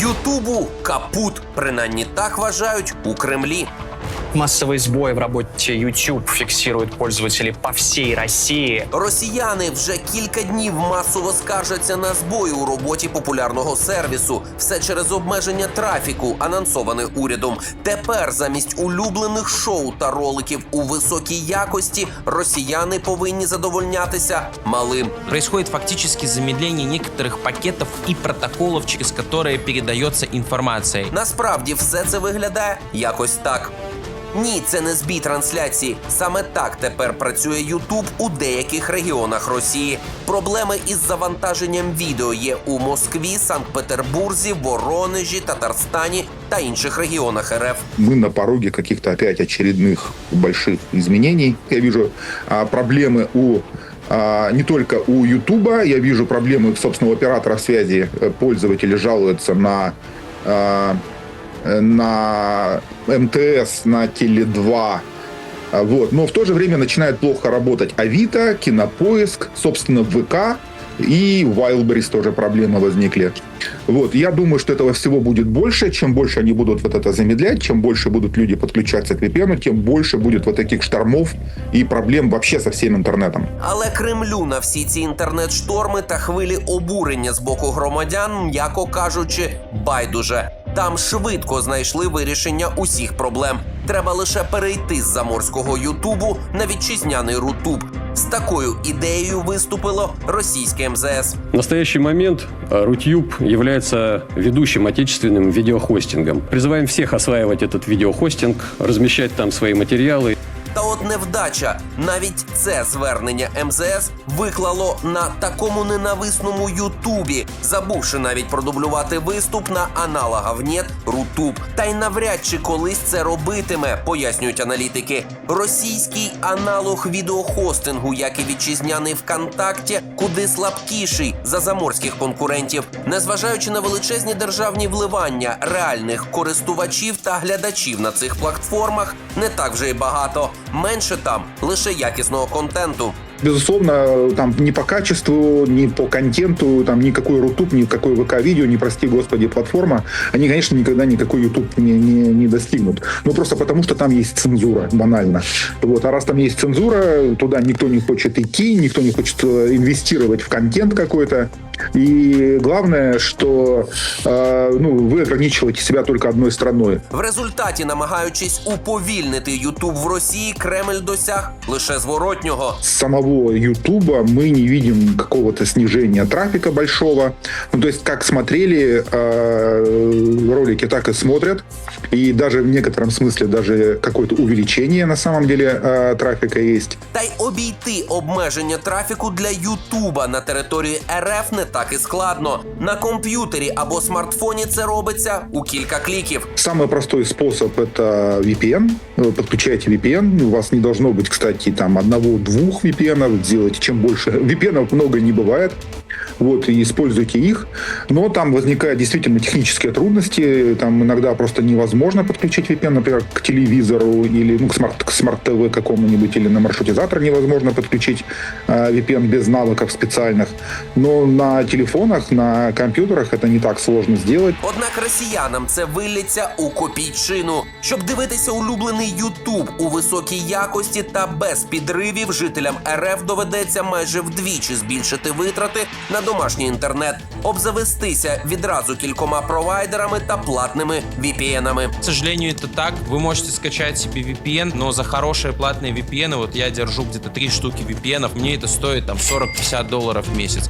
Ютубу капут, принаймні так вважають у Кремлі. Массовые сбои в работе YouTube фиксируют пользователи по всей России. Росіяни вже кілька днів масово скаржаться на збої у роботі популярного сервісу. Все через обмеження трафіку, анонсоване урядом. Тепер замість улюблених шоу та роликів у високій якості росіяни повинні задовольнятися малим. Происходит фактически замедление некоторых пакетов и протоколов, через которые передается информация. Насправді все це виглядає якось так. Ні, це не збій трансляції. Саме так тепер працює Ютуб у деяких регіонах Росії. Проблеми із завантаженням відео є у Москві, Санкт-Петербурзі, Воронежі, Татарстані та інших регіонах РФ. мы на пороге каких-то опять очередных больших изменений. Я вижу а, проблемы у а, не только у Ютуба, я вижу проблемы, собственно, у операторов связи. Э, Пользователи жалуются на а, э, на МТС, на Теле2. А, Вот. Но в то же время начинает плохо работать Авито, Кинопоиск, собственно, ВК и в Wildberries тоже проблемы возникли. Вот, я думаю, что этого всего будет больше. Чем больше они будут вот это замедлять, чем больше будут люди подключаться к VPN, тем больше будет вот таких штормов и проблем вообще со всем интернетом. Але Кремлю на всі ці інтернет-шторми та хвилі обурення з боку громадян, м'яко кажучи, байдуже. Там швидко знайшли вирішення усіх проблем. Треба лише перейти з заморського Ютубу на вітчизняний Рутуб. З такою ідеєю виступило російське МЗС. В настоящий момент э, Рутюб является ведущим отечественным видеохостингом. Призываем всех осваивать этот видеохостинг, размещать там свои материалы. От невдача, навіть це звернення МЗС виклало на такому ненависному Ютубі, забувши навіть продублювати виступ на аналогах НЕТ Рутуб. Та й навряд чи колись це робитиме, пояснюють аналітики. Російський аналог відеохостингу, як і вітчизняний ВКонтакті, куди слабкіший за заморських конкурентів, незважаючи на величезні державні вливання реальних користувачів та глядачів на цих платформах, не так вже й багато Менше там лише якісного контенту. Безусловно, там ни по качеству, ни по контенту, там никакой Рутуб, никакой ВК-видео, не прости господи, платформа, они, конечно, никогда никакой YouTube не, не, не достигнут. Ну, просто потому, что там есть цензура, банально. Вот. А раз там есть цензура, туда никто не хочет идти, никто не хочет э, инвестировать в контент какой-то. И главное, что э, ну, вы ограничиваете себя только одной страной. В результаті, намагаючись уповільнити Ютуб в Росії, Кремль досяг лише зворотнього. С самого Ютуба мы не видим какого-то снижения трафика большого. Ну, то есть, как смотрели э, ролики, так и смотрят. И даже в некотором смысле даже какое-то увеличение на самом деле э, трафика есть. Та й обійти обмеження трафіку для Ютуба на території РФ не так і складно. На комп'ютері або смартфоні це робиться у кілька кліків. Самый простой способ это VPN. Вы подключаете VPN. У вас не должно быть, кстати, там одного-двух VPN. Делайте чем больше. VPN много не бывает Вот, и используйте их. Но там возникают действительно технические трудности. Там иногда просто невозможно подключить VPN, например, к телевизору или ну, к смарт- к смарт-ТВ какому-нибудь, или на маршрутизатор невозможно подключить э, VPN без навыков специальных. Но на телефонах, на компьютерах это не так сложно сделать. Однак росіянам це вилляться у копійчину. Щоб дивитися улюблений Ютуб у високій якості та без підривів, жителям РФ доведеться майже вдвічі збільшити витрати на домашній інтернет, обзавестися відразу кількома провайдерами та платними VPN-ами. К сожалению, это так. Вы можете скачать себе VPN, но за хорошие платные VPN, вот я держу где-то три штуки VPN, мне это стоит там 40-50 долларов в месяц.